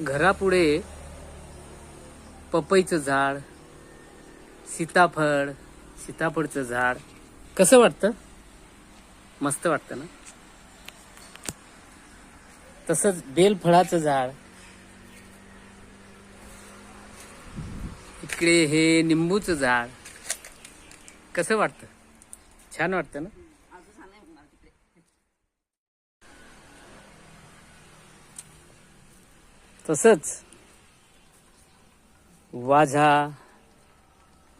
घरापुढे पपईचं झाड सीताफळ सीताफळचं झाड. कसं वाटतं? मस्त वाटतं ना? तसंच बेलफळाचं झाड. इकडे हे निंबूचं झाड. कसं वाटतं? छान वाटतं ना? तसंच वाझा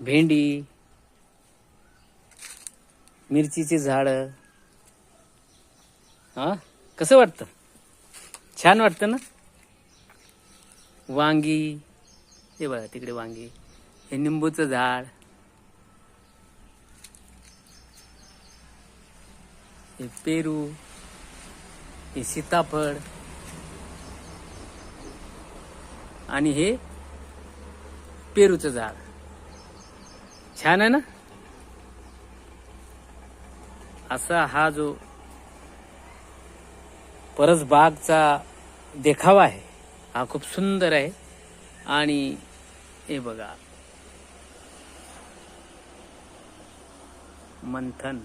भेंडी मिरचीची झाडं हा? कसं वाटतं? छान वाटतं ना? वांगी हे बघा तिकडे वांगी. हे निंबूचं झाड. हे पेरू. हे सीताफळ. आणि हे पेरूचं झाड. छान आहे ना? असा हा जो परसबागचा देखावा आहे हा खूप सुंदर आहे. आणि हे बघा मंथन.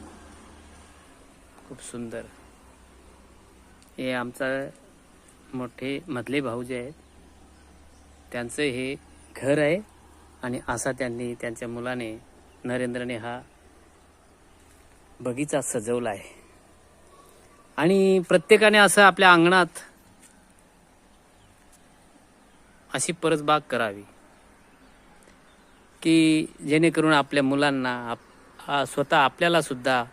खूप सुंदर. हे आमचा मोठे मधले भाऊ जे आहेत. त्यांचं हे घर आहे आणि असा त्यांनी त्यांच्या मुलाने नरेंद्रने हा बगीचा सजवला आहे. आणि प्रत्येकाने असं आपल्या अंगणात अशी परसबाग करावी की जेणेकरून आपल्या मुलांना आप- स्वतः आपल्याला सुद्धा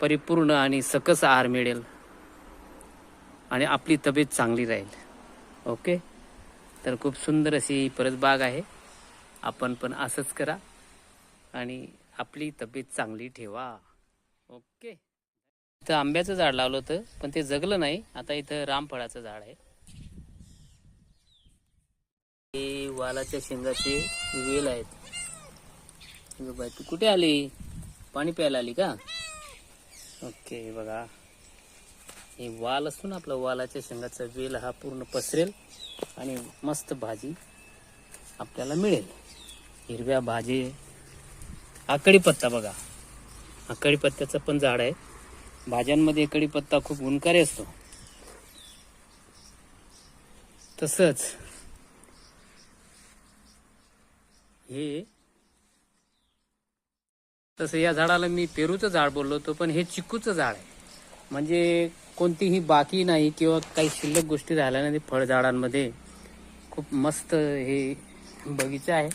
परिपूर्ण आणि सकस आहार मिळेल आणि आपली तब्येत चांगली राहील. ओके? तर खूप सुंदर अशी परत बाग आहे. आपण पण असंच करा. आणि आपली तब्येत चांगली ठेवा. ओके. इथं आंब्याचं झाड लावलं होतं पण ते जगलं नाही. आता इथं रामफळाचं झाड आहे. हे वालाच्या शेंगाचे वेल आहेत. अगं बाई तू कुठे आली? पाणी प्यायला आली का? ओके बघा. हे वाल असून आपला वालाच्या शेंगाचा वेल हा पूर्ण पसरेल आणि मस्त भाजी आपल्याला मिळेल. हिरव्या भाजी आकडीपत्ता बघा. हा कढीपत्त्याचं पण झाड आहे. भाज्यांमध्ये कढीपत्ता खूप गुणकारी असतो. तसंच हे तसं या झाडाला मी पेरूचं झाड बोललो होतो पण हे चिकूचं झाड आहे. म्हणजे कोणतीही बाकी नाही किंवा काही शिल्लक गोष्टी राहिल्या नाही फळझाडांमध्ये. खूप मस्त हे बगीचा आहे.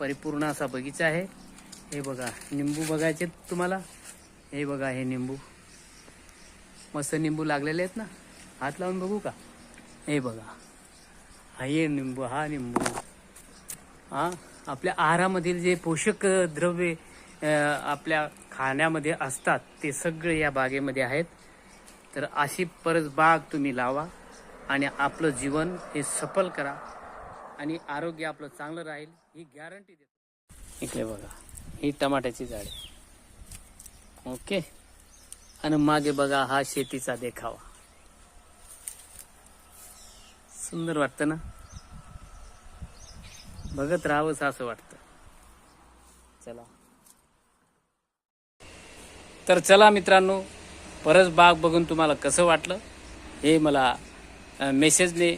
परिपूर्ण असा बगीचा आहे. हे बघा निंबू बघायचे तुम्हाला? हे बघा हे निंबू. मस्त निंबू लागलेले आहेत ना? हात लावून बघू का? हे बघा. हा हे निंबू हा निंबू. हा? आपल्या आहारामधील जे पोषक द्रव्ये आपल्या खाण्यामध्ये असतात ते सगळे या बागेमध्ये आहेत. तर अशी परस बाग तुम्ही लावा आणि आपलं जीवन हे सफल करा आणि आरोग्य आपलं चांगलं राहील ही गॅरंटी देतो. इकडे बघा ही टमाट्याची झाडे ओके? आणि मागे बघा हा शेतीचा देखावा. सुंदर वाटतं ना? बघत राहावंच असं वाटतं. चला. तर चला मित्रांनो परस बाग बघून तुम्हाला कसं वाटलं हे मला मेसेजने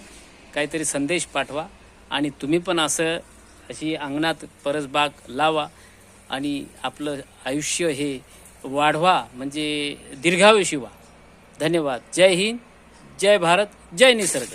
काहीतरी संदेश पाठवा आणि तुम्ही पण असं अशी अंगणात परसबाग लावा आणि आपलं आयुष्य हे वाढवा म्हणजे दीर्घायुषी व्हा. धन्यवाद. जय हिंद जय भारत जय निसर्ग.